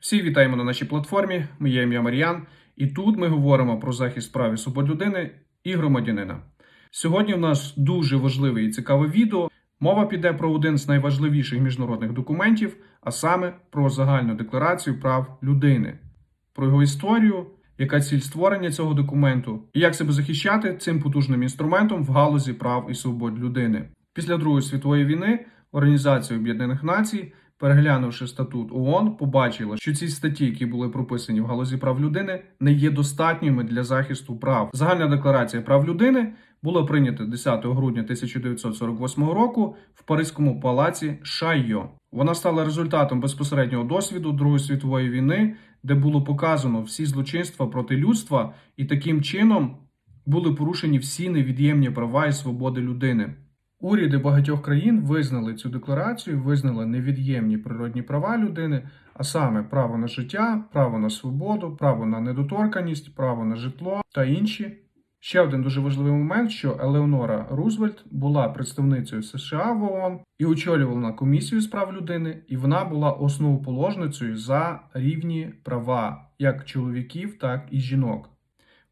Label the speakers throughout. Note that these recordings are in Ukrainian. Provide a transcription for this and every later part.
Speaker 1: Всі вітаємо на нашій платформі. Моє ім'я Мар'ян, і тут ми говоримо про захист прав і свобод людини і громадянина. Сьогодні в нас дуже важливе і цікаве відео. Мова піде про один з найважливіших міжнародних документів, а саме про загальну декларацію прав людини, про його історію, яка ціль створення цього документу, і як себе захищати цим потужним інструментом в галузі прав і свобод людини. Після Другої світової війни Організація Об'єднаних Націй, переглянувши статут ООН, побачила, що ці статті, які були прописані в галузі прав людини, не є достатніми для захисту прав. Загальна декларація прав людини була прийнята 10 грудня 1948 року в Паризькому палаці Шайо. Вона стала результатом безпосереднього досвіду Другої світової війни, де було показано всі злочинства проти людства, і таким чином були порушені всі невід'ємні права і свободи людини. Уряди багатьох країн визнали цю декларацію, визнали невід'ємні природні права людини, а саме право на життя, право на свободу, право на недоторканість, право на житло та інші. Ще один дуже важливий момент, що Елеонора Рузвельт була представницею США в ООН і очолювала комісію з прав людини, і вона була основоположницею за рівні права як чоловіків, так і жінок.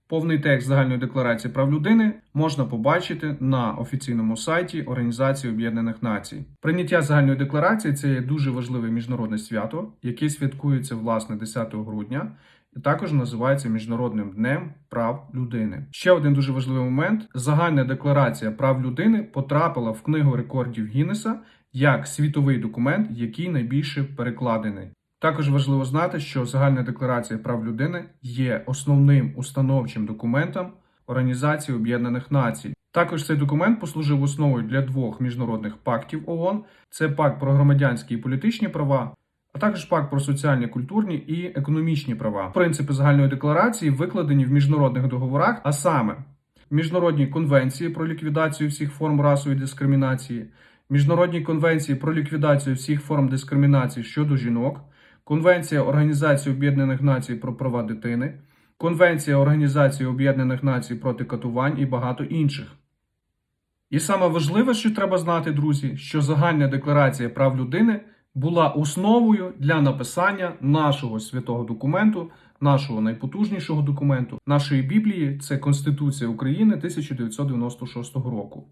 Speaker 1: Повний текст загальної декларації прав людини можна побачити на офіційному сайті Організації Об'єднаних Націй. Прийняття загальної декларації це є дуже важливе міжнародне свято, яке святкується власне 10 грудня. І також називається Міжнародним днем прав людини. Ще один дуже важливий момент: загальна декларація прав людини потрапила в книгу рекордів Гіннеса як світовий документ, який найбільше перекладений. Також важливо знати, що загальна декларація прав людини є основним установчим документом Організації Об'єднаних Націй. Також цей документ послужив основою для двох міжнародних пактів ООН: це пакт про громадянські і політичні права, а також пакт про соціальні, культурні і економічні права. Принципи загальної декларації викладені в міжнародних договорах, а саме міжнародній конвенції про ліквідацію всіх форм расової дискримінації, міжнародній конвенції про ліквідацію всіх форм дискримінації щодо жінок. Конвенція Організації Об'єднаних Націй про права дитини, Конвенція Організації Об'єднаних Націй проти катувань і багато інших. І саме важливе, що треба знати, друзі, що загальна декларація прав людини була основою для написання нашого святого документу, нашого найпотужнішого документу, нашої Біблії це Конституція України 1996 року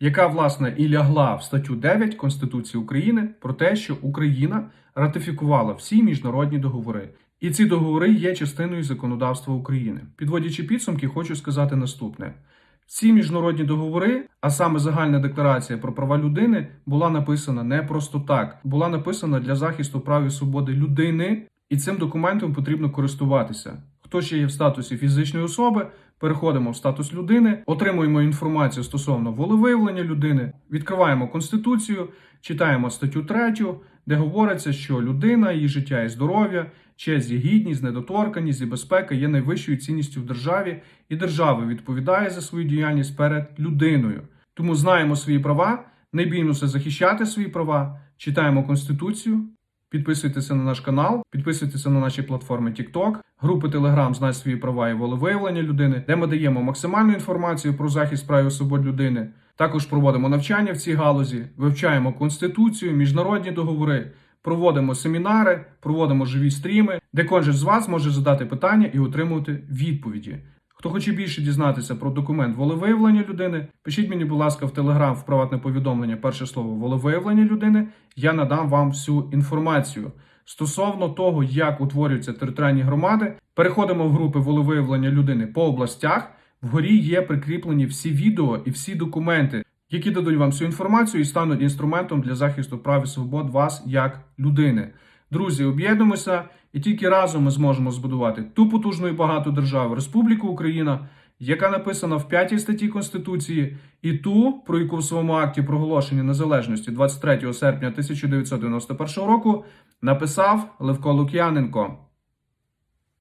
Speaker 1: яка власне і лягла в статтю 9 Конституції України про те, що Україна ратифікувала всі міжнародні договори, і ці договори є частиною законодавства України. Підводячи підсумки, хочу сказати наступне: ці міжнародні договори, а саме загальна декларація про права людини, була написана не просто так, була написана для захисту прав і свободи людини, і цим документом потрібно користуватися. Хто ще є в статусі фізичної особи, переходимо в статус людини, отримуємо інформацію стосовно волевиявлення людини, відкриваємо конституцію, читаємо статтю 3, де говориться, що людина, її життя і здоров'я, честь і гідність, недоторканість і безпека є найвищою цінністю в державі, і держава відповідає за свою діяльність перед людиною. Тому знаємо свої права, не біймося захищати свої права, читаємо конституцію. Підписуйтеся на наш канал, підписуйтеся на наші платформи TikTok, групи Telegram «Знай свої права і волевиявлення людини, де ми даємо максимальну інформацію про захист прав і свобод людини. Також проводимо навчання в цій галузі, вивчаємо конституцію, міжнародні договори, проводимо семінари, проводимо живі стріми, де кожен з вас може задати питання і отримувати відповіді. Хто хоче більше дізнатися про документ волевиявлення людини, пишіть мені, будь ласка, в Телеграм в приватне повідомлення перше слово волевиявлення людини. Я надам вам всю інформацію. Стосовно того, як утворюються територіальні громади, переходимо в групи волевиявлення людини по областях. Вгорі є прикріплені всі відео і всі документи, які дадуть вам всю інформацію і стануть інструментом для захисту прав і свобод вас як людини. Друзі, об'єднуємося, і тільки разом ми зможемо збудувати ту потужну і багату державу Республіку Україна, яка написана в п'ятій статті Конституції, і ту, про яку в своєму акті проголошення незалежності 23 серпня 1991 року написав Левко Лук'яненко.